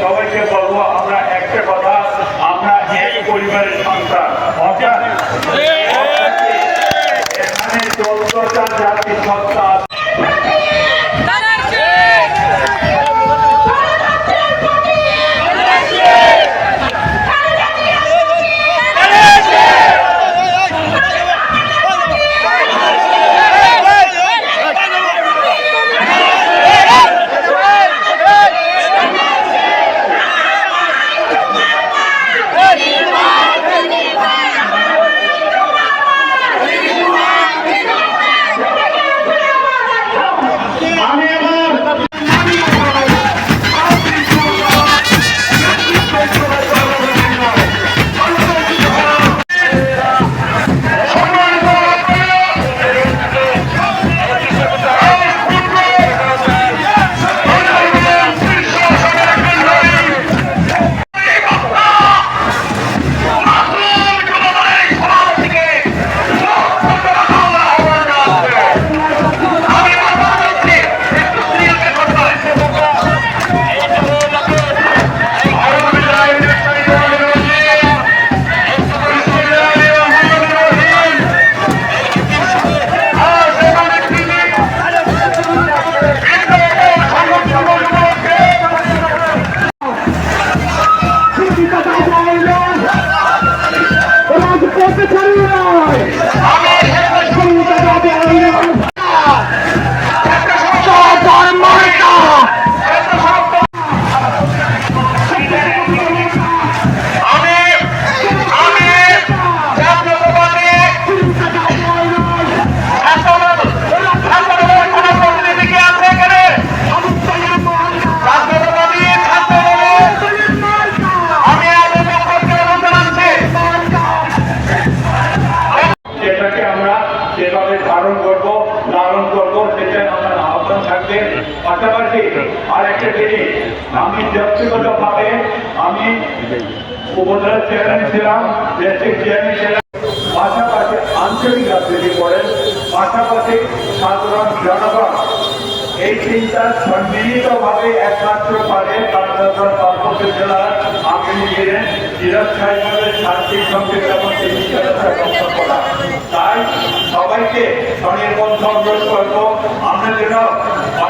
সবাইকে বলব আমরা একটা কথা আমরা এক পরিবারের সন্তান অর্থাৎ এখানে চোদ্দটা জাতি সত্তা পাশাপাশি আর একটা জিনিস আমি ব্যক্তিগতভাবে আমি উপজেলার চেয়ারম্যান ছিলাম ডিস্ট্রিক্ট চেয়ারম্যান ছিলাম পাশাপাশি আঞ্চলিক রাজনীতি করেন পাশাপাশি সাধারণ জনগণ। এই তিনটা সম্মিলিতভাবে একমাত্র পারে বাংলাদেশ পার্বত্য জেলার আগামী দিনে সিরাজ সাহেবের শান্তি সংকেত এবং তিনি রক্ষা করা। তাই সবাইকে স্বনির্বন্ধ অনুরোধ করব। আমরা যেন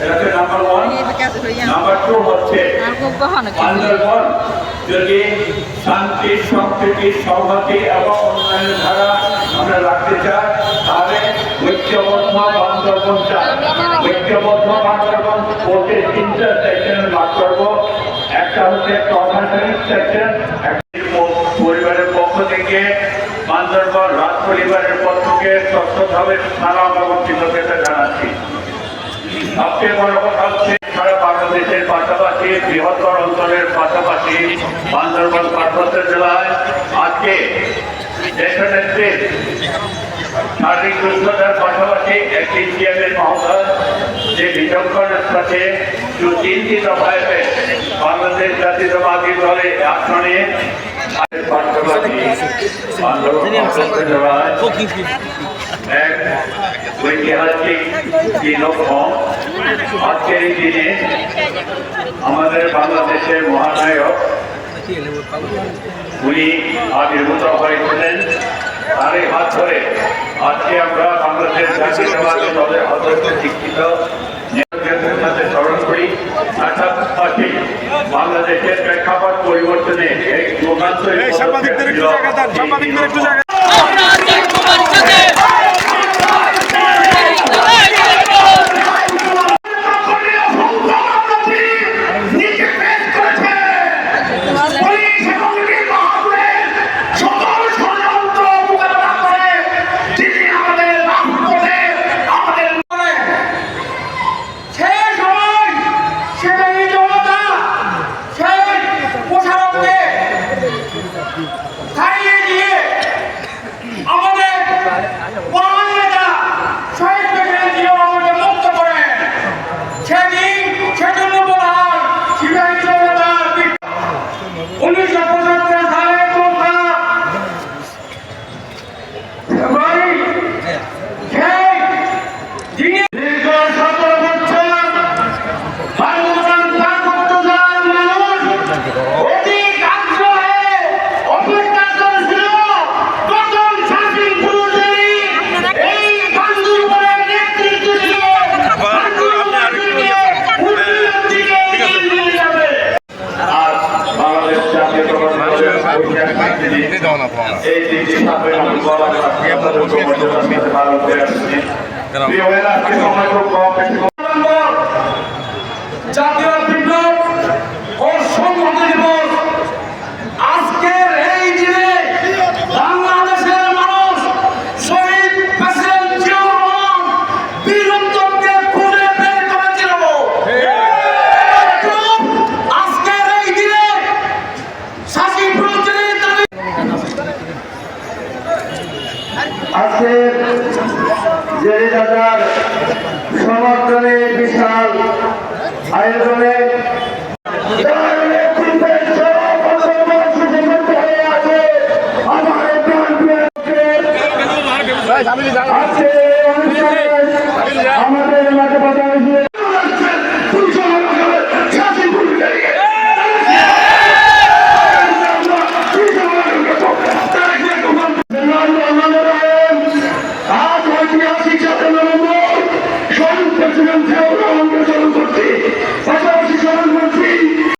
এটা হচ্ছে নাম্বার ওয়ান নাম্বার টু হচ্ছে বান্দরবন যদি শান্তি সম্প্রীতি সংহতি এবং উন্নয়নের ধারা আমরা রাখতে চাই তাহলে ঐক্যবদ্ধ বান্দরবন চাই। ঐক্যবদ্ধ বান্দরবন বলতে তিনটা সেকশনে ভাগ করব। একটা হচ্ছে প্রশাসনিক সেকশন পরিবারের পক্ষ থেকে বান্দরবন রাজ পরিবারের পক্ষ থেকে স্বচ্ছভাবে সালাম এবং কৃতজ্ঞতা জানাচ্ছি। সবচেয়ে বড় কথা হচ্ছে সারা বাংলাদেশের পাশাপাশি বৃহত্তর অঞ্চলের পাশাপাশি বান্দরবান পার্বত্য জেলায় আজকে শারীরিক সুস্থতার পাশাপাশি একটি চেয়ারের মহোদয় যে বিচক্ষণের সাথে সুচিন্তিত ভাবে বাংলাদেশ জাতীয়তাবাদী দলে আসনে পাশাপাশি বান্দরবান পার্বত্য জেলায় এক ঐতিহাসিক দিনক্ষণ। আজকের এই দিনে আমাদের বাংলাদেশের মহানায়ক উনি আবির্ভূত হয়েছিলেন। তারই হাত ধরে আজকে আমরা বাংলাদেশ জাতীয়তাবাদী দলের অধ্যক্ষ শিক্ষিত নেতাদের সাথে স্মরণ করি। পাশাপাশি বাংলাদেশের প্রেক্ষাপট পরিবর্তনে এই Dios, gracias. আজকের জেলেদাতার সমর্থনে বিশাল আয়োজনে আমাদের মাঝে